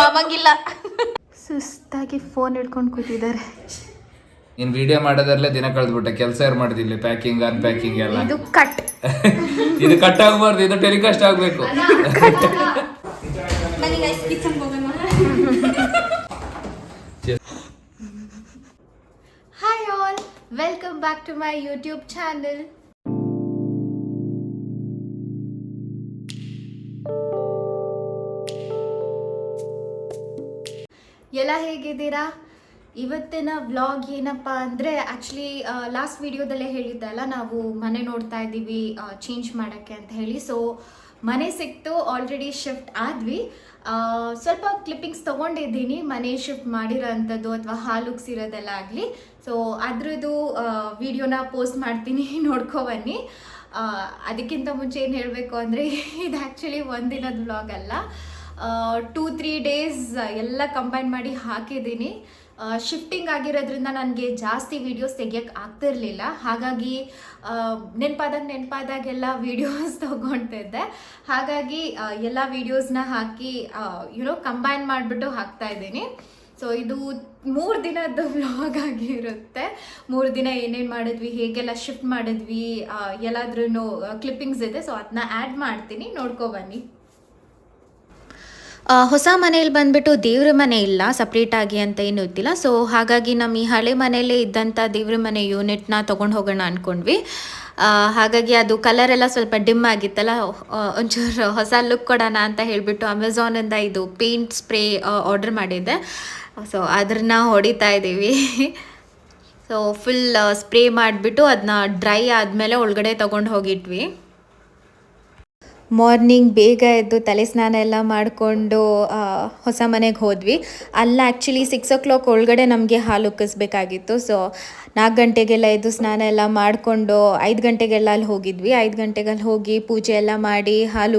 ಮಾಮಂಗಿಲ್ಲ. ಸುಸ್ತಾಗಿ ಫೋನ್ ಹಿಡ್ಕೊಂಡು ಕೂತಿದ್ದಾರೆ. ಇನ್ ವಿಡಿಯೋ ಮಾಡೋದ್ರಲ್ಲೇ ದಿನ ಕಳೆದ್ಬಿಟ್ಟೆ. ಕೆಲಸ ಯಾರು ಮಾಡಿದಿಲ್ಲ ಪ್ಯಾಕಿಂಗ್ ಅನ್ ಪ್ಯಾಕಿಂಗ್ ಎಲ್ಲ. ಇದು ಕಟ್ ಇದು ಕಟ್ ಆಗಬಾರ್ದು. ಇದು ಟೆಲಿಕಾಸ್ಟ್ ಆಗಬೇಕು. Hi all welcome back to my YouTube channel ಎಲ್ಲ ಹೇಗಿದ್ದೀರಾ? ಇವತ್ತಿನ ವ್ಲಾಗ್ ಏನಪ್ಪ ಅಂದರೆ ಆ್ಯಕ್ಚುಲಿ ಲಾಸ್ಟ್ ವಿಡಿಯೋದಲ್ಲೇ ಹೇಳಿದ್ದಲ್ಲ ನಾವು ಮನೆ ನೋಡ್ತಾ ಇದ್ದೀವಿ ಚೇಂಜ್ ಮಾಡೋಕ್ಕೆ ಅಂತ ಹೇಳಿ. ಸೊ ಮನೆ ಸಿಕ್ತು ಆಲ್ರೆಡಿ ಶಿಫ್ಟ್ ಆದ್ವಿ. ಸ್ವಲ್ಪ ಕ್ಲಿಪ್ಪಿಂಗ್ಸ್ ತೊಗೊಂಡಿದ್ದೀನಿ, ಮನೆ ಶಿಫ್ಟ್ ಮಾಡಿರೋ ಅಂಥದ್ದು ಅಥವಾ ಹಾಲುಗ್ಸಿರೋದೆಲ್ಲ ಆಗಲಿ. ಸೊ ಅದ್ರದ್ದು ವಿಡಿಯೋನ ಪೋಸ್ಟ್ ಮಾಡ್ತೀನಿ, ನೋಡ್ಕೊ ಬನ್ನಿ. ಅದಕ್ಕಿಂತ ಮುಂಚೆ ಏನು ಹೇಳಬೇಕು ಅಂದರೆ, ಇದು ಆ್ಯಕ್ಚುಲಿ ಒಂದಿನದ ವ್ಲಾಗ್ ಅಲ್ಲ. ಟೂ ತ್ರೀ ಡೇಸ್ ಎಲ್ಲ ಕಂಬೈನ್ ಮಾಡಿ ಹಾಕಿದ್ದೀನಿ. ಶಿಫ್ಟಿಂಗ್ ಆಗಿರೋದ್ರಿಂದ ನನಗೆ ಜಾಸ್ತಿ ವೀಡಿಯೋಸ್ ತೆಗಿಯೋಕ್ಕೆ ಆಗ್ತಿರ್ಲಿಲ್ಲ ಹಾಗಾಗಿ ನೆನಪಾದಾಗ ನೆನಪಾದಾಗೆಲ್ಲ ವೀಡಿಯೋಸ್ ತೊಗೊಳ್ತಿದ್ದೆ ಹಾಗಾಗಿ ಎಲ್ಲ ವೀಡಿಯೋಸ್ನ ಹಾಕಿ ಯುನೋ ಕಂಬೈನ್ ಮಾಡಿಬಿಟ್ಟು ಹಾಕ್ತಾ ಇದ್ದೀನಿ. ಸೊ ಇದು ಮೂರು ದಿನದ ವ್ಲಾಗ್ ಆಗಿರುತ್ತೆ. ಮೂರು ದಿನ ಏನೇನು ಮಾಡಿದ್ವಿ ಹೇಗೆಲ್ಲ ಶಿಫ್ಟ್ ಮಾಡಿದ್ವಿ ಎಲ್ಲಾದ್ರೂ ಕ್ಲಿಪ್ಪಿಂಗ್ಸ್ ಇದೆ. ಸೊ ಅದನ್ನ ಆ್ಯಡ್ ಮಾಡ್ತೀನಿ. ನೋಡ್ಕೊ ಬನ್ನಿ. ಆ, ಹೊಸ ಮನೇಲಿ ಬಂದ್ಬಿಟ್ಟು ದೇವ್ರ ಮನೆ ಇಲ್ಲ ಸಪ್ರೇಟಾಗಿ ಅಂತ ಏನು ಇದ್ದಿಲ್ಲ. ಸೊ ಹಾಗಾಗಿ ನಮ್ಮ ಈ ಹಳೆ ಮನೆಯಲ್ಲೇ ಇದ್ದಂಥ ದೇವ್ರ ಮನೆ ಯೂನಿಟ್ನ ತೊಗೊಂಡು ಹೋಗೋಣ ಅಂದ್ಕೊಂಡ್ವಿ ಹಾಗಾಗಿ ಅದು ಕಲರ್ ಎಲ್ಲ ಸ್ವಲ್ಪ ಡಿಮ್ ಆಗಿತ್ತಲ್ಲ ಒಂಚೂರು ಹೊಸ ಲುಕ್ ಕೊಡೋಣ ಅಂತ ಹೇಳಿಬಿಟ್ಟು ಅಮೆಝಾನಿಂದ ಇದು ಪೇಂಟ್ ಸ್ಪ್ರೇ ಆರ್ಡರ್ ಮಾಡಿದ್ದೆ. ಸೊ ಅದನ್ನ ಹೊಡಿತಾ ಇದ್ದೀವಿ ಸೊ ಫುಲ್ ಸ್ಪ್ರೇ ಮಾಡಿಬಿಟ್ಟು ಅದನ್ನ ಡ್ರೈ ಆದಮೇಲೆ ಒಳಗಡೆ ತೊಗೊಂಡು ಹೋಗಿಟ್ವಿ. ಮಾರ್ನಿಂಗ್ ಬೇಗ ಎದ್ದು ತಲೆ ಸ್ನಾನ ಎಲ್ಲ ಮಾಡಿಕೊಂಡು ಹೊಸ ಮನೆಗೆ ಹೋದ್ವಿ. ಅಲ್ಲ ಆ್ಯಕ್ಚುಲಿ ಸಿಕ್ಸ್ ಓ ಕ್ಲಾಕ್ ಒಳಗಡೆ ನಮಗೆ ಹಾಲು ಉಕ್ಕಿಸ್ಬೇಕಾಗಿತ್ತು. ಸೊ ನಾಲ್ಕು ಗಂಟೆಗೆಲ್ಲ ಎದ್ದು ಸ್ನಾನ ಎಲ್ಲ ಮಾಡಿಕೊಂಡು, ಐದು ಗಂಟೆಗೆಲ್ಲ ಅಲ್ಲಿ ಹೋಗಿದ್ವಿ. ಐದು ಗಂಟೆಗೆ ಅಲ್ಲಿ ಹೋಗಿ ಪೂಜೆ ಎಲ್ಲ ಮಾಡಿ ಹಾಲು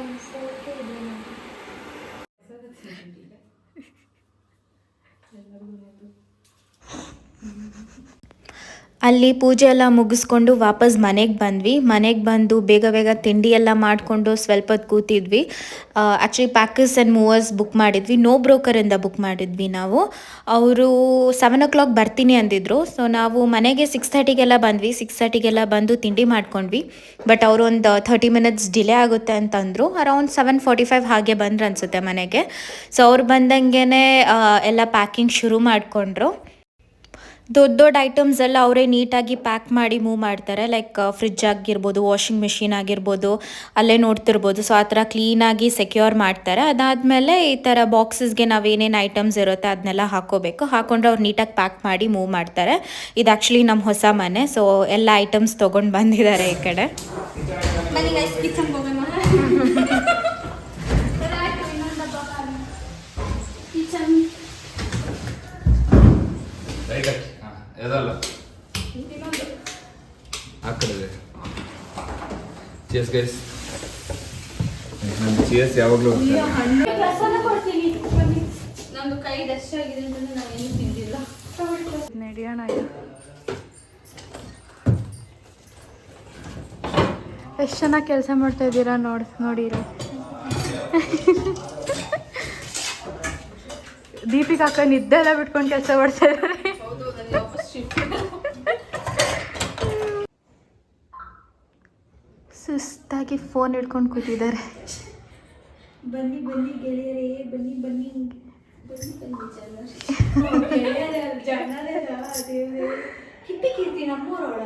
comfortable ಅಲ್ಲಿ ಪೂಜೆ ಎಲ್ಲ ಮುಗಿಸ್ಕೊಂಡು ವಾಪಸ್ ಮನೆಗೆ ಬಂದ್ವಿ. ಮನೆಗೆ ಬಂದು ಬೇಗ ಬೇಗ ತಿಂಡಿ ಎಲ್ಲ ಮಾಡಿಕೊಂಡು ಸ್ವಲ್ಪ ಹೊತ್ತು ಕೂತಿದ್ವಿ actually packers and movers book ಮಾಡಿದ್ವಿ. ನೋ ಬ್ರೋಕರಿಂದ ಬುಕ್ ಮಾಡಿದ್ವಿ ನಾವು. ಅವರು ಸೆವೆನ್ ಓ ಕ್ಲಾಕ್ ಬರ್ತೀನಿ ಅಂದಿದ್ರು. ಸೊ ನಾವು ಮನೆಗೆ ಸಿಕ್ಸ್ ಥರ್ಟಿಗೆಲ್ಲ ಬಂದ್ವಿ. ಸಿಕ್ಸ್ ಥರ್ಟಿಗೆಲ್ಲ ಬಂದು ತಿಂಡಿ ಮಾಡ್ಕೊಂಡ್ವಿ. ಬಟ್ ಅವರು ಒಂದು ಥರ್ಟಿ ಮಿನಿಟ್ಸ್ ಡಿಲೇ ಆಗುತ್ತೆ ಅಂತಂದರು. ಅರೌಂಡ್ ಸೆವೆನ್ ಫಾರ್ಟಿ ಫೈವ್ ಹಾಗೆ ಬಂದ್ರು ಅನಿಸುತ್ತೆ ಮನೆಗೆ. ಸೊ ಅವ್ರು ಬಂದಂಗೆ ಎಲ್ಲ ಪ್ಯಾಕಿಂಗ್ ಶುರು ಮಾಡಿಕೊಂಡ್ರು. ದೊಡ್ಡ ದೊಡ್ಡ ಐಟಮ್ಸ್ ಎಲ್ಲ ಅವರೇ ನೀಟಾಗಿ ಪ್ಯಾಕ್ ಮಾಡಿ ಮೂವ್ ಮಾಡ್ತಾರೆ. ಲೈಕ್ ಫ್ರಿಜ್ ಆಗಿರ್ಬೋದು ವಾಷಿಂಗ್ ಮೆಷಿನ್ ಆಗಿರ್ಬೋದು, ಅಲ್ಲೇ ನೋಡ್ತಿರ್ಬೋದು. ಸೊ ಆ ಥರ ಕ್ಲೀನಾಗಿ ಸೆಕ್ಯೂರ್ ಮಾಡ್ತಾರೆ. ಅದಾದಮೇಲೆ ಈ ಥರ ಬಾಕ್ಸಸ್ಗೆ ನಾವೇನೇನು ಐಟಮ್ಸ್ ಇರುತ್ತೆ ಅದನ್ನೆಲ್ಲ ಹಾಕೋಬೇಕು. ಹಾಕೊಂಡ್ರೆ ಅವ್ರು ನೀಟಾಗಿ ಪ್ಯಾಕ್ ಮಾಡಿ ಮೂವ್ ಮಾಡ್ತಾರೆ. ಇದು ಆ್ಯಕ್ಚುಲಿ ನಮ್ಮ ಹೊಸ ಮನೆ. ಸೊ ಎಲ್ಲ ಐಟಮ್ಸ್ ತೊಗೊಂಡು ಬಂದಿದ್ದಾರೆ ಈ ಕಡೆ ಬನ್ನಿ ಗೈಸ್ ಕಿಚನ್ ಹೋಗೋಣ ಕಿಚನ್ ರೈಟ್ ಚೇಸ್ ಗೈಸ್ ನಾನು ಚೇಸ್ ಯಾವಾಗಲೂ ರಸನ ಕೊಡ್ತೀನಿ. ನಂದು ಕೈ ಡಸ್ಟ್ ಆಗಿದೆ ಅಂತಂದ್ರೆ ನಾನು ಏನು ತಿಂದಿಲ್ಲ. ನಡೆಯೋಣ ಎಷ್ಟು ಚೆನ್ನಾಗಿ ಕೆಲಸ ಮಾಡ್ತಾ ಇದ್ದೀರಾ ನೋಡಿ ನೋಡಿರಿ. ದೀಪಿಕಾ ಅಕ್ಕ ನಿದ್ದೆ ಎಲ್ಲ ಬಿಟ್ಕೊಂಡು ಕೆಲಸ ಮಾಡ್ತಾ ಇದ್ದಾರೆ ಹೌದು ನನಗೆ ವಾಪಸ್ ಶಿಫ್ಟ್ ಸುಸ್ತಾಗಿ ಫೋನ್ ಹಿಡ್ಕೊಂಡು ಕೂತಿದ್ದಾರೆ. ಬನ್ನಿ ಬನ್ನಿ ಗೆಳೆಯರೇ ಬನ್ನಿ ಬನ್ನಿ. ಬನ್ನಿ ಬನ್ನಿ ಜನರೇ. ಗೆಳೆಯರೇ ಜನರೇ ದೇವ್ರೆ. ಕಿಟ್ಟಿ ಕೀರ್ತಿ ನಮ್ಮೂರೋಳ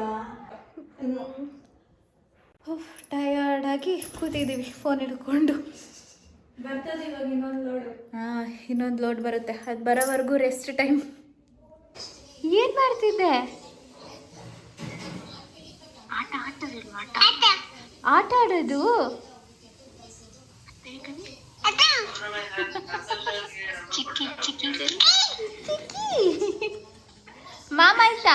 ಟಯರ್ಡ್ ಆಗಿ ಕೂತಿದ್ದೀವಿ ಫೋನ್ ಹಿಡ್ಕೊಂಡು. ಬರ್ತದೆ ಇವಾಗ ಇನ್ನೊಂದು ಲೋಡ್ ಹಾಂ ಇನ್ನೊಂದು ಲೋಡ್ ಬರುತ್ತೆ. ಅದು ಬರೋವರೆಗೂ ರೆಸ್ಟ್ ಟೈಮ್ ಏನು ಮಾಡ್ತಿದ್ದೆ? ಆಟ. ಆಡೋದು? ಮಾಮ ಆಯ್ತಾ?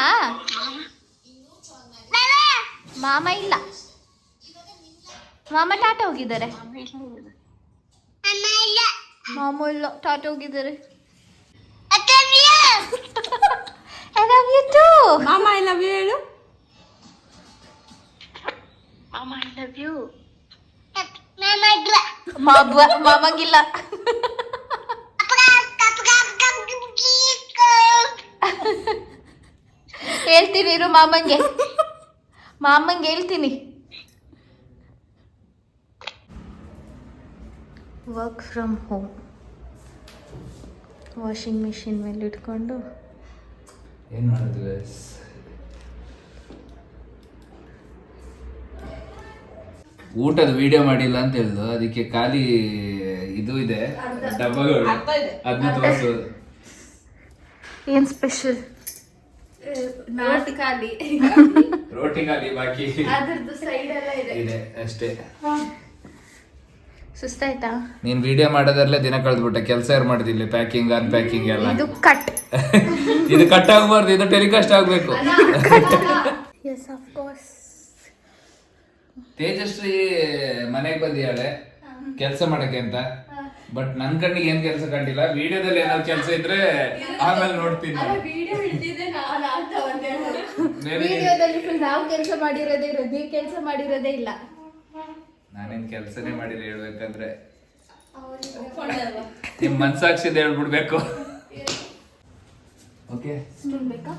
ಮಾಮ ಇಲ್ಲ. ಮಾಮ ಟಾಟ ಹೋಗಿದ್ದಾರೆ. ಮಾಮ ಇಲ್ಲ ಟಾಟ ಹೋಗಿದ್ದಾರೆ. ಮಾಮ ಇಲ್ಲ you ಐ ಲವ್ ಯು ಮಾಮಂಗಿಲ್ಲ. ಹೇಳ್ತೀನಿ ಇರು ಮಾಮಂಗೆ. ಮಾಮಂಗೆ ಹೇಳ್ತೀನಿ. Work from home washing machine ಮೇಲೆ ಇಟ್ಕೊಂಡು ಏನು ಮಾಡಿದ್ವಿ ಊಟದ ವಿಡಿಯೋ ಮಾಡಿಲ್ಲ ಅಂತ ಹೇಳುದು. ಅದಕ್ಕೆ ಖಾಲಿ ಇದು ಇದೆ. ಡಬ್ಬಗಳು. ಅದನ್ನ ತೋರಿಸೋದು ಏನ್ ಸ್ಪೆಷಲ್ ನಾಟಿ ಖಾಲಿ. ರೋಟಿ ಖಾಲಿ ಬಾಕಿ ಅದ್ರದ್ದು ಸೈಡ್ ಎಲ್ಲ ಇದೆ. ಇದೆ ಅಷ್ಟೇ. ಸುಸ್ತಾಯ್ತಾ? ನೀನ್ ವಿಡಿಯೋ ಮಾಡೋದ್ರಲ್ಲೇ ದಿನ ಕಳೆದ್ಬಿಟ್ಟೆ. ಕೆಲಸ ಯಾರು ಮಾಡಿದಿಲ್ಲ ಪ್ಯಾಕಿಂಗ್ ಅನ್ಪ್ಯಾಕಿಂಗ್ ಎಲ್ಲ. ಇದು ಕಟ್ ಇದು ಕಟ್ ಆಗಬಾರ್ದು. ಇದು ಟೆಲಿಕಾಸ್ಟ್ ಆಗಬೇಕು. ಎಸ್ ಆಫ್ ಕೋರ್ಸ್ ತೇಜಶ್ರೀ ಮನೆಗೆ ಬಂದಿಯಾಳೆ ಕೆಲಸ ಮಾಡಕ್ಕೆ ಅಂತ. ಬಟ್ ನನ್ ಕಣ್ಣಿಗೆ ಏನ್ ಕೆಲಸ ಕಂಡಿಲ್ಲ ವಿಡಿಯೋದಲ್ಲಿ ಏನಾದ್ರು ಕೆಲಸ ಇದ್ರೆ ಆಮೇಲೆ ನೋಡ್ತೀನಿ ವಿಡಿಯೋದಲ್ಲಿ ನಾವು ಕೆಲಸ ಮಾಡಿರೋದೇ ಇರೋದು ನೀವು ಕೆಲಸ ಮಾಡಿರೋದೇ ಇಲ್ಲ. ನಾನೇನ್ ಕೆಲಸನೇ ಮಾಡಿಲ್ಲ ಹೇಳ್ಬೇಕಂದ್ರೆ. ನಿಮ್ ಮನ್ಸಾಕ್ಷಿದ ಹೇಳ್ಬಿಡ್ಬೇಕು. ಓಕೆ ಬೇಕಾ?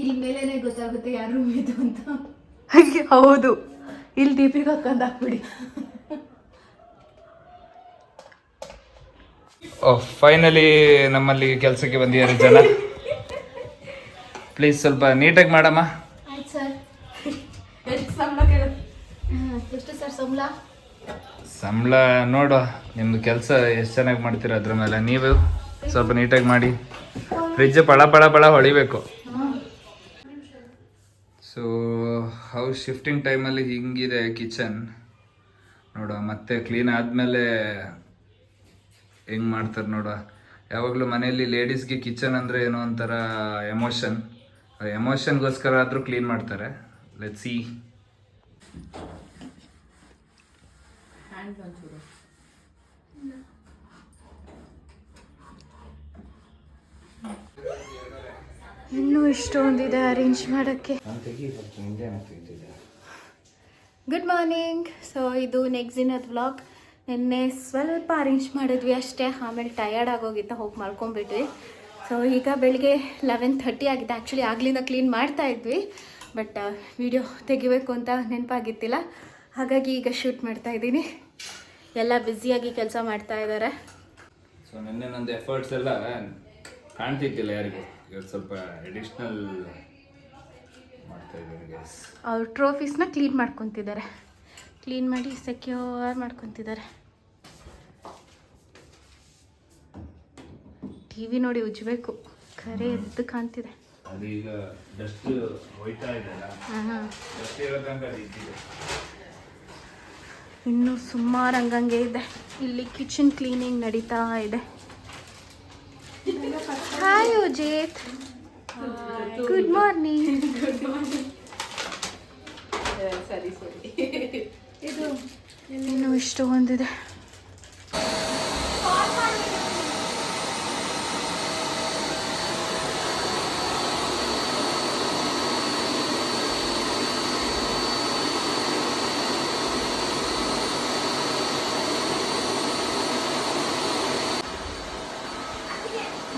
ಇಲ್ಲಿ ಮೇಲೇನೆ ಗೊತ್ತಾಗುತ್ತೆ ಯಾರು ಇದು ಅಂತ. ಹೌದು. ಇಲ್ಲಿ ದೀಪಿಗೆ ಹಾಕೊಂಡು ಹಾಕ್ಬಿಡಿ. ಫೈನಲಿ ನಮ್ಮಲ್ಲಿ ಕೆಲಸಕ್ಕೆ ಬಂದಿದ್ದಾರೆ ಜನ. ಪ್ಲೀಸ್ ಸ್ವಲ್ಪ ನೀಟಾಗಿ ಮಾಡಮ್ಮ. ಆಯ್ತು ಸರ್ ಎಷ್ಟು ಸಂಬಳ ಕೇಳು. ಎಷ್ಟು ಸರ್ ಸಂಬಳ? ಸಂಬಳ ನೋಡುವ ನಿಮ್ದು ಕೆಲಸ ಎಷ್ಟು ಚೆನ್ನಾಗಿ ಮಾಡ್ತೀರ ಅದ್ರ ಮೇಲೆ. ನೀವು ಸ್ವಲ್ಪ ನೀಟಾಗಿ ಮಾಡಿ. ಫ್ರಿಜ್ ಪಳ ಪಳ ಪಳ ಹೊಳಿಬೇಕು ಸೊ ಹೌಸ್ ಶಿಫ್ಟಿಂಗ್ ಟೈಮಲ್ಲಿ ಹಿಂಗಿದೆ ಕಿಚನ್ ನೋಡುವ, ಮತ್ತೆ ಕ್ಲೀನ್ ಆದಮೇಲೆ ಹೆಂಗೆ ಮಾಡ್ತಾರೆ ನೋಡುವ. ಯಾವಾಗಲೂ ಮನೆಯಲ್ಲಿ ಲೇಡೀಸ್ಗೆ ಕಿಚನ್ ಅಂದರೆ ಏನೋ ಒಂಥರ ಎಮೋಷನ್ ಎಮೋಷನ್ಗೋಸ್ಕರ ಆದರೂ ಕ್ಲೀನ್ ಮಾಡ್ತಾರೆ. ಲೆಟ್ ಸಿ ಇನ್ನೂ ಇಷ್ಟೊಂದಿದೆ ಅರೇಂಜ್ ಮಾಡೋಕ್ಕೆ. ಗುಡ್ ಮಾರ್ನಿಂಗ್ ಸೊ ಇದು ನೆಕ್ಸ್ಟ್ ದಿನದ ವ್ಲಾಗ್ ನಿನ್ನೆ ಸ್ವಲ್ಪ ಅರೇಂಜ್ ಮಾಡಿದ್ವಿ ಅಷ್ಟೇ. ಆಮೇಲೆ ಟಯರ್ಡ್ ಆಗೋಗಿತ್ತು ಹೋಗಿ ಮಲ್ಕೊಂಡ್ಬಿಟ್ವಿ ಸೊ ಈಗ ಬೆಳಿಗ್ಗೆ ಲೆವೆನ್ ಥರ್ಟಿ ಆಗಿದೆ. ಆ್ಯಕ್ಚುಲಿ ಆಗ್ಲಿಂದ ಕ್ಲೀನ್ ಮಾಡ್ತಾ ಇದ್ವಿ. ಬಟ್ ವಿಡಿಯೋ ತೆಗಿಬೇಕು ಅಂತ ನೆನಪಾಗಿತ್ತಿಲ್ಲ. ಹಾಗಾಗಿ ಈಗ ಶೂಟ್ ಮಾಡ್ತಾ ಇದ್ದೀನಿ. ಎಲ್ಲ ಬ್ಯುಸಿಯಾಗಿ ಕೆಲಸ ಮಾಡ್ತಾ ಇದ್ದಾರೆ. ಸೊ ನಿನ್ನೆ ನಂದು ಎಫರ್ಟ್ಸ್ ಎಲ್ಲ ಕಾಣ್ತಿದ್ದಿಲ್ಲ ಯಾರಿಗೂ? ಇವತ್ತು ಸ್ವಲ್ಪ ಎಡಿಷ್ನಲ್ ಮಾಡ್ತಾ ಇದ್ದೀನಿ ಗೈಸ್ ಅವ್ರ ಟ್ರೋಫೀಸ್ನ ಕ್ಲೀನ್ ಮಾಡ್ಕೊತಿದ್ದಾರೆ. ಕ್ಲೀನ್ ಮಾಡಿ ಸೆಕ್ಯೂರ್ ಮಾಡ್ಕೊತಿದ್ದಾರೆ. ಟಿ ವಿ ನೋಡಿ ಉಜ್ಬೇಕು ಖರೆ ಎದ್ದು ಕಾಣ್ತಿದೆ. ಇನ್ನು ಡಸ್ಟ್ ಹೋಯ್ತಾ ಇದೆಯಲ್ಲ ಹಾಂ ಡಸ್ಟ್ ಇರೋ ತನಕ ಅದು ಇದ್ದಿದೆ. ಇನ್ನೂ ಸುಮಾರು ಹಂಗಂಗೆ ಇದೆ. ಇಲ್ಲಿ ಕಿಚನ್ ಕ್ಲೀನಿಂಗ್ ನಡೀತಾ ಇದೆ. ಹಾಯ್ ಉಜಿತ್ ಗುಡ್ ಮಾರ್ನಿಂಗ್ ಸರಿ ಸರಿ ಇದು ಇನ್ನೂ ಇಷ್ಟು ಒಂದಿದೆ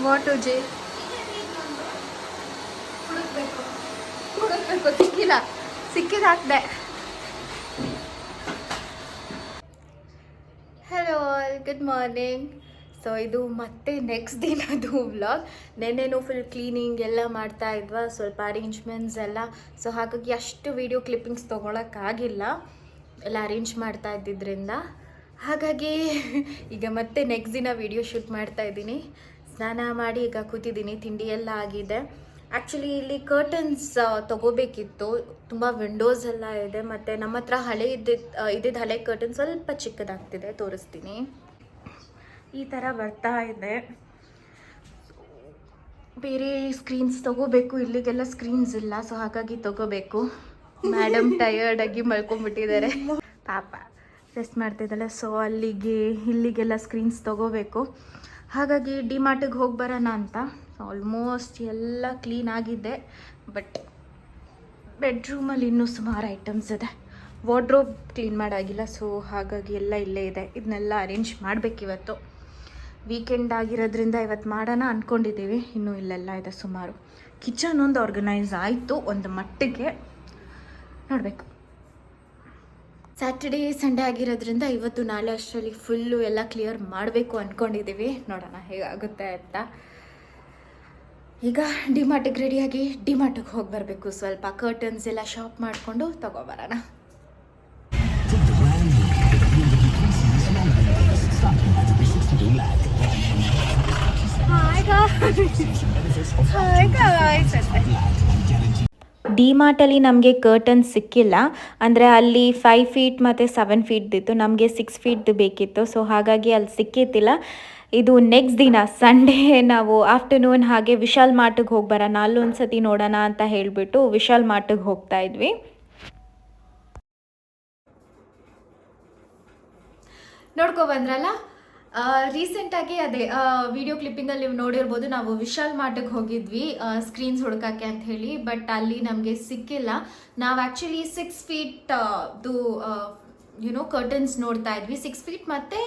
ವಾಟ್ ಉಜಿ ಹುಡುಕ್ಬೇಕು ಸಿಕ್ಕಿಲ್ಲ. ಸಿಕ್ಕಿದ hello all good morning so ಇದು ಮತ್ತೆ ನೆಕ್ಸ್ಟ್ ದಿನದು ವ್ಲಾಗ್ ನೆನ್ನೆನೂ ಫುಲ್ ಕ್ಲೀನಿಂಗ್ ಎಲ್ಲ ಮಾಡ್ತಾ ಇದ್ವಾ, ಸ್ವಲ್ಪ ಅರೇಂಜ್ಮೆಂಟ್ಸ್ ಎಲ್ಲ. ಸೊ ಹಾಗಾಗಿ ಅಷ್ಟು ವೀಡಿಯೋ ಕ್ಲಿಪ್ಪಿಂಗ್ಸ್ ತೊಗೊಳಕ್ಕಾಗಿಲ್ಲ. ಎಲ್ಲ ಅರೇಂಜ್ ಮಾಡ್ತಾ ಇದ್ದಿದ್ದರಿಂದ ಹಾಗಾಗಿ ಈಗ ಮತ್ತೆ ನೆಕ್ಸ್ಟ್ ದಿನ ವೀಡಿಯೋ ಶೂಟ್ ಮಾಡ್ತಾ ಇದ್ದೀನಿ. ಸ್ನಾನ ಮಾಡಿ ಈಗ ಕೂತಿದ್ದೀನಿ ತಿಂಡಿ ಎಲ್ಲ ಆಗಿದೆ. ಆ್ಯಕ್ಚುಲಿ ಇಲ್ಲಿ ಕರ್ಟನ್ಸ್ ತೊಗೋಬೇಕಿತ್ತು. ತುಂಬ ವಿಂಡೋಸ್ ಎಲ್ಲ ಇದೆ, ಮತ್ತು ನಮ್ಮ ಹತ್ರ ಹಳೆ ಇದ್ದಿದ್ದು ಇದ್ದಿದ್ದು ಹಳೆ ಕರ್ಟನ್ ಸ್ವಲ್ಪ ಚಿಕ್ಕದಾಗ್ತಿದೆ, ತೋರಿಸ್ತೀನಿ. ಈ ಥರ ಬರ್ತಾ ಇದೆ. ಬೇರೆ ಸ್ಕ್ರೀನ್ಸ್ ತಗೋಬೇಕು, ಇಲ್ಲಿಗೆಲ್ಲ ಸ್ಕ್ರೀನ್ಸ್ ಇಲ್ಲ ಸೊ ಹಾಗಾಗಿ ತಗೋಬೇಕು. ಮೇಡಮ್ ಟಯರ್ಡ್ ಆಗಿ ಮಲ್ಕೊಂಡ್ಬಿಟ್ಟಿದ್ದಾರೆ. ಪಾಪ ರೆಸ್ಟ್ ಮಾಡ್ತಿದ್ದಲ್ಲ ಸೊ ಅಲ್ಲಿಗೆ, ಇಲ್ಲಿಗೆಲ್ಲ ಸ್ಕ್ರೀನ್ಸ್ ತಗೋಬೇಕು. ಹಾಗಾಗಿ ಡಿ ಮಾರ್ಟಿಗೆ ಹೋಗಿ ಬರೋಣ ಅಂತ. ಆಲ್ಮೋಸ್ಟ್ ಎಲ್ಲ ಕ್ಲೀನ್ ಆಗಿದೆ ಬಟ್ ಬೆಡ್ರೂಮಲ್ಲಿ ಇನ್ನೂ ಸುಮಾರು ಐಟಮ್ಸ್ ಇದೆ. ವಾರ್ಡ್ರೋಬ್ ಕ್ಲೀನ್ ಮಾಡಾಗಿಲ್ಲ, ಸೊ ಹಾಗಾಗಿ ಎಲ್ಲ ಇಲ್ಲೇ ಇದೆ. ಇದನ್ನೆಲ್ಲ ಅರೇಂಜ್ ಮಾಡಬೇಕಿವತ್ತು ವೀಕೆಂಡ್ ಆಗಿರೋದ್ರಿಂದ ಇವತ್ತು ಮಾಡೋಣ ಅಂದ್ಕೊಂಡಿದ್ದೀವಿ ಇನ್ನೂ ಇಲ್ಲೆಲ್ಲ ಇದೆ ಸುಮಾರು. ಕಿಚನ್ ಒಂದು ಆರ್ಗನೈಸ್ ಆಯಿತು. ಒಂದು ಮಟ್ಟಿಗೆ ನೋಡಬೇಕು. ಸ್ಯಾಟರ್ಡೇ ಸಂಡೇ ಆಗಿರೋದ್ರಿಂದ ಇವತ್ತು ನಾಳೆ ಅಷ್ಟರಲ್ಲಿ ಫುಲ್ಲು ಎಲ್ಲ ಕ್ಲಿಯರ್ ಮಾಡಬೇಕು ಅಂದ್ಕೊಂಡಿದ್ದೀವಿ ನೋಡೋಣ ಹೇಗಾಗುತ್ತೆ ಅಂತ. ಈಗ ಡಿಮಾರ್ಟಿಗೆ ರೆಡಿಯಾಗಿ ಡಿಮಾರ್ಟಿಗೆ ಹೋಗಿ ಬರಬೇಕು. ಸ್ವಲ್ಪ ಕರ್ಟನ್ಸ್ ಎಲ್ಲ ಶಾಪ್ ಮಾಡಿಕೊಂಡು ತಗೊಬರೋಣ. ಡಿಮಾರ್ಟಲ್ಲಿ ನಮಗೆ ಕರ್ಟನ್ ಸಿಕ್ಕಿಲ್ಲ. ಅಂದರೆ ಅಲ್ಲಿ ಫೈವ್ ಫೀಟ್ ಮತ್ತು ಸೆವೆನ್ ಫೀಟ್ದಿತ್ತು ನಮಗೆ ಸಿಕ್ಸ್ ಫೀಟ್ದು ಬೇಕಿತ್ತು. ಸೊ ಹಾಗಾಗಿ ಅಲ್ಲಿ ಸಿಕ್ಕಿತ್ತಿಲ್ಲ ಇದು ನೆಕ್ಸ್ಟ್ ದಿನ ಸಂಡೇ ನಾವು ಆಫ್ಟರ್ನೂನ್ ಹಾಗೆ ವಿಶಾಲ್ ಮಾರ್ಟಿಗೆ ಹೋಗಿ ಬರೋಣ. ಅಲ್ಲೊಂದು ಸತಿ ನೋಡೋಣ ಅಂತ ಹೇಳಿಬಿಟ್ಟು ವಿಶಾಲ್ ಮಾರ್ಟಿಗೆ ಹೋಗ್ತಾ ಇದ್ವಿ. ನೋಡ್ಕೊ ಬಂದ್ರಲ್ಲ? ರೀಸೆಂಟಾಗಿ ಅದೇ ವಿಡಿಯೋ ಕ್ಲಿಪ್ಪಿಂಗಲ್ಲಿ ನೀವು ನೋಡಿರ್ಬೋದು ನಾವು ವಿಶಾಲ್ ಮಾರ್ಟಿಗೆ ಹೋಗಿದ್ವಿ ಸ್ಕ್ರೀನ್ಸ್ ಹುಡುಕಕ್ಕೆ ಅಂತ ಹೇಳಿ ಬಟ್ ಅಲ್ಲಿ ನಮಗೆ ಸಿಕ್ಕಿಲ್ಲ. ನಾವು ಆ್ಯಕ್ಚುಲಿ ಸಿಕ್ಸ್ ಫೀಟ್ ದು ಯುನೋ ಕರ್ಟನ್ಸ್ ನೋಡ್ತಾ ಇದ್ವಿ. ಸಿಕ್ಸ್ ಫೀಟ್ ಮತ್ತು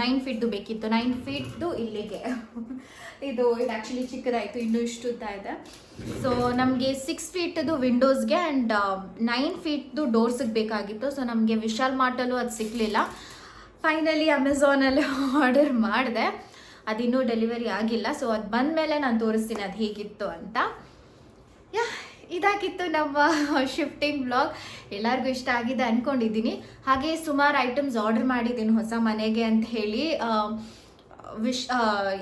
ನೈನ್ ಫೀಟ್ದು ಬೇಕಿತ್ತು. ನೈನ್ ಫೀಟ್ದು ಇಲ್ಲಿಗೆ. ಇದು ಇದು ಆ್ಯಕ್ಚುಲಿ ಚಿಕ್ಕದಾಯಿತು. ಇನ್ನೂ ಇಷ್ಟು ಉದ್ದ ಇದೆ. ಸೊ ನಮಗೆ ಸಿಕ್ಸ್ ಫೀಟ್ದು ವಿಂಡೋಸ್ಗೆ ಆ್ಯಂಡ್ ನೈನ್ ಫೀಟ್ದು ಡೋರ್ಸಿಗೆ ಬೇಕಾಗಿತ್ತು. ಸೊ ನಮಗೆ ವಿಶಾಲ್ ಮಾರ್ಟಲ್ಲೂ ಅದು ಸಿಗಲಿಲ್ಲ ಫೈನಲಿ ಅಮೆಝಾನಲ್ಲಿ ಆರ್ಡರ್ ಮಾಡಿದೆ. ಅದಿನ್ನೂ ಡೆಲಿವರಿ ಆಗಿಲ್ಲ. ಸೊ ಅದು ಬಂದ ಮೇಲೆ ನಾನು ತೋರಿಸ್ತೀನಿ ಅದು ಹೇಗಿತ್ತು ಅಂತ. ಯಾ, ಇದಾಗಿತ್ತು ನಮ್ಮ ಶಿಫ್ಟಿಂಗ್ ಬ್ಲಾಗ್ ಎಲ್ಲರಿಗೂ ಇಷ್ಟ ಆಗಿದೆ ಅಂದ್ಕೊಂಡಿದ್ದೀನಿ ಹಾಗೆ ಸುಮಾರು ಐಟಮ್ಸ್ ಆರ್ಡರ್ ಮಾಡಿದ್ದೀನಿ ಹೊಸ ಮನೆಗೆ ಅಂತ ಹೇಳಿ. ವಿಶ್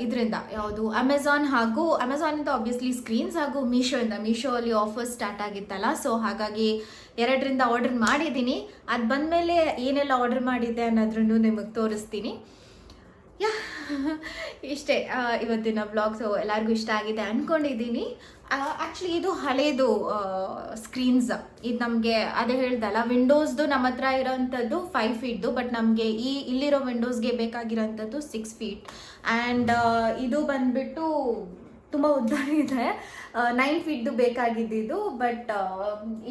ಇದರಿಂದ ಯಾವುದು? ಅಮೆಝಾನ್ ಹಾಗೂ ಅಮೆಝಾನಿಂದ ಆಬ್ವಿಯಸ್ಲಿ ಸ್ಕ್ರೀನ್ಸ್ ಹಾಗೂ ಮೀಶೋಯಿಂದ ಮೀಶೋ ಅಲ್ಲಿ ಆಫರ್ ಸ್ಟಾರ್ಟ್ ಆಗಿತ್ತಲ್ಲ ಸೊ ಹಾಗಾಗಿ ಎರಡರಿಂದ ಆರ್ಡರ್ ಮಾಡಿದ್ದೀನಿ. ಅದು ಬಂದಮೇಲೆ ಏನೆಲ್ಲ ಆರ್ಡರ್ ಮಾಡಿದ್ದೆ ಅನ್ನೋದ್ರನ್ನು ನಿಮಗೆ ತೋರಿಸ್ತೀನಿ. ಯಾ, ಇಷ್ಟೇ. ಇವತ್ತಿನ ಬ್ಲಾಗ್ ಸೊ ಎಲ್ಲರಿಗೂ ಇಷ್ಟ ಆಗಿದೆ ಅಂದ್ಕೊಂಡಿದ್ದೀನಿ ಆ್ಯಕ್ಚುಲಿ ಇದು ಹಳೇದು ಸ್ಕ್ರೀನ್ಸ್ ಇದು ನಮಗೆ ಅದೇ ಹೇಳ್ದಲ್ಲ ವಿಂಡೋಸ್ದು ನಮ್ಮ ಹತ್ರ ಇರೋವಂಥದ್ದು ಫೈವ್ ಫೀಟ್ದು ಬಟ್ ನಮಗೆ ಈ ಇಲ್ಲಿರೋ ವಿಂಡೋಸ್ಗೆ ಬೇಕಾಗಿರೋಂಥದ್ದು ಸಿಕ್ಸ್ ಫೀಟ್ ಆ್ಯಂಡ್ ಇದು ಬಂದ್ಬಿಟ್ಟು ತುಂಬ ಇದೆ. ನೈನ್ ಫೀಟ್ದು ಬೇಕಾಗಿದ್ದಿದ್ದು ಬಟ್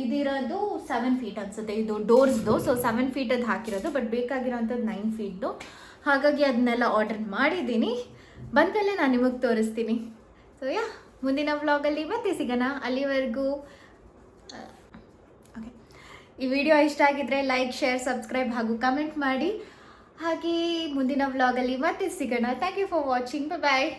ಇದಿರೋದು ಸೆವೆನ್ ಫೀಟ್ ಅನ್ಸುತ್ತೆ. ಇದು ಡೋರ್ಸ್ದು ಸೊ ಸೆವೆನ್ ಫೀಟದ್ದು ಹಾಕಿರೋದು ಬಟ್ ಬೇಕಾಗಿರೋಂಥದ್ದು ನೈನ್ ಫೀಟ್ದು ಹಾಗಾಗಿ ಅದನ್ನೆಲ್ಲ ಆರ್ಡರ್ ಮಾಡಿದ್ದೀನಿ. ಬಂದಮೇಲೆ ನಾನು ನಿಮಗೆ ತೋರಿಸ್ತೀನಿ. ಸೊ ಯಾ ಮುಂದಿನ ವ್ಲಾಗಲ್ಲಿ ಮತ್ತೆ ಸಿಗೋಣ. ಅಲ್ಲಿವರೆಗೂ ಓಕೆ ಈ ವಿಡಿಯೋ ಇಷ್ಟ ಆಗಿದ್ರೆ ಲೈಕ್ ಶೇರ್ ಸಬ್ಸ್ಕ್ರೈಬ್ ಹಾಗೂ ಕಮೆಂಟ್ ಮಾಡಿ. ಹಾಗೆ ಮುಂದಿನ ವ್ಲಾಗಲ್ಲಿ ಮತ್ತೆ ಸಿಗೋಣ. Thank you for watching bye